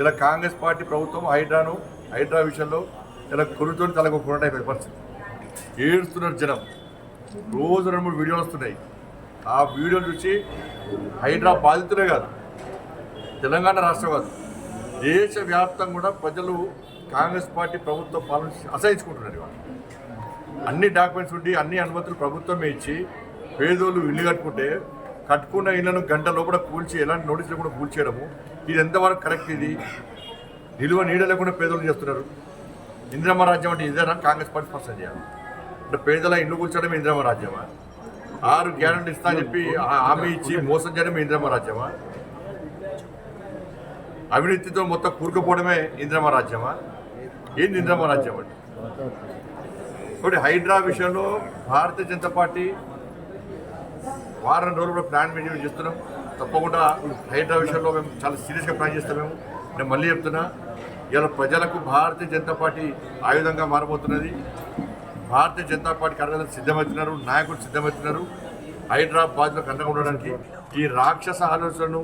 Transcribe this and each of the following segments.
ఇలా కాంగ్రెస్ పార్టీ ప్రభుత్వం హైడ్రాను హైడ్రా విషయంలో ఇలా కొరుతో తలకు కొరట పరిస్థితి. ఏడుస్తున్నారు జనం. రోజు రెండు మూడు వీడియోలు వస్తున్నాయి. ఆ వీడియోలు చూసి హైడ్రా బాధితులే కాదు తెలంగాణ రాష్ట్రం కాదు దేశవ్యాప్తంగా కూడా ప్రజలు కాంగ్రెస్ పార్టీ ప్రభుత్వ పాలన అసహించుకుంటున్నారు ఇవాళ. అన్ని డాక్యుమెంట్స్ ఉండి అన్ని అనుమతులు ప్రభుత్వమే ఇచ్చి పేదోళ్ళు ఇల్లు కట్టుకుంటే కట్టుకున్న ఇళ్ళను గంట లోపల కూల్చి ఎలాంటి నోటీసులు కూడా కూల్చేయడము. ఇది ఎంతవరకు కరెక్ట్ ఇది? నిలువ నీడ లేకుండా పేదలు చేస్తున్నారు. ఇంద్రమ రాజ్యం అంటే ఇదేనా? కాంగ్రెస్ పార్టీ స్పష్టం చేయాలి. అంటే పేదల ఇల్లు కూర్చోవడం ఇందిరమ్మ రాజ్యమా? ఆరు గ్యారెంటీ ఇస్తా అని చెప్పి హామీ ఇచ్చి మోసం చేయడం ఇంద్రమ రాజ్యమా? అవినీతితో మొత్తం కూరుకుపోవడమే ఇంద్రమ రాజ్యమా? ఏంది ఇంద్రమ రాజ్యం అంటే? కాబట్టి హైడ్రా విషయంలో భారతీయ జనతా పార్టీ వారం రోజులు కూడా ప్లాన్ మెయింటైన్ చేస్తున్నాం. తప్పకుండా హైడ్రా విషయంలో మేము చాలా సీరియస్గా ప్లాన్ చేస్తాం మేము. నేను మళ్ళీ చెప్తున్నా ఇలా ప్రజలకు భారతీయ జనతా పార్టీ ఆయుధంగా మారబోతున్నది. భారతీయ జనతా పార్టీ కార్యకర్తలు సిద్ధమవుతున్నారు నాయకులు సిద్ధమవుతున్నారు. హైదరాబాద్లో అండగా ఉండడానికి ఈ రాక్షస ఆలోచనను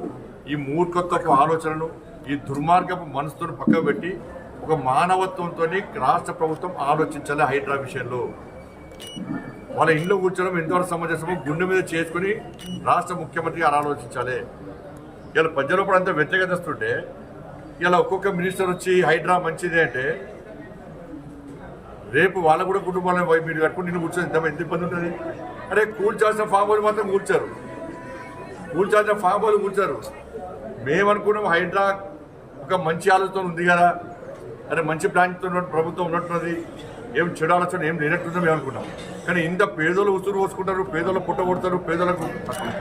ఈ మూర్ఖత్వపు ఆలోచనను ఈ దుర్మార్గపు మనసుతో పక్కకు పెట్టి ఒక మానవత్వంతో రాష్ట్ర ప్రభుత్వం ఆలోచించాలి హైడ్రా విషయంలో. వాళ్ళ ఇంట్లో కూర్చోవడం ఎంతవరకు సమంజసమో గుండె మీద చేసుకుని రాష్ట్ర ముఖ్యమంత్రి గారు ఆలోచించాలి. ఇలా ప్రజలు కూడా అంతా వ్యతిరేకతస్తుంటే ఇలా ఒక్కొక్క మినిస్టర్ వచ్చి హైడ్రా మంచిది అంటే రేపు వాళ్ళ కూడా కుటుంబాలను వైపు మీరు కట్టుకుని నిన్ను కూర్చొని ఎంత ఎంత ఇబ్బంది ఉంటుంది. అరే కూల్చాల్సిన ఫామ్ హౌల్ మాత్రం కూర్చారు కూల్చాల్సిన ఫామ్ హౌల్ కూర్చారు మేమనుకున్నాం హైడ్రా ఒక మంచి ఆలోచన ఉంది కదా అరే మంచి ప్లాన్తో ప్రభుత్వం ఉన్నట్టున్నది ఏం చెడు ఆలోచన ఏం లేనట్టుందో మేము అనుకున్నాం. కానీ ఇంత పేదలు ఉసురు పోసుకుంటారు పేదోళ్ళు పుట్ట కొడతారు పేదలకు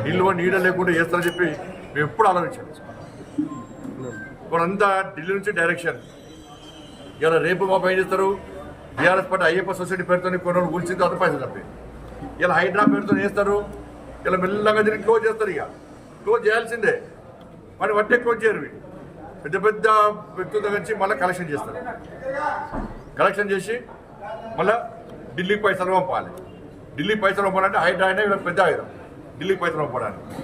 నిల్వ నీడ లేకుండా చేస్తారని చెప్పి మేము ఎప్పుడు ఆలోచించాం ఇప్పుడంతా ఢిల్లీ నుంచి డైరెక్షన్. ఇలా రేపు మా పని చేస్తారు బీఆర్ఎస్ పార్టీ అయ్యప్ప సొసైటీ పేరుతో కొన్ని రోజులు కూల్చిన తర్వాత పైసలు తప్పి. ఇలా హైడ్రా పేరుతో చేస్తారు ఇలా మెల్లగా తిరిగి క్లోజ్ చేస్తారు ఇక. క్లోజ్ చేయాల్సిందే. మరి వట్టే క్లోజ్ చేయరు పెద్ద పెద్ద వ్యక్తుల దగ్గర నుంచి మళ్ళీ కలెక్షన్ చేస్తారు. కలెక్షన్ చేసి మళ్ళీ ఢిల్లీకి పైసలు పంపాలి. ఢిల్లీ పైసలు పంపాలంటే హైడ్రా అయినా పెద్ద ఆయుధం ఢిల్లీకి పైసలు పంపడానికి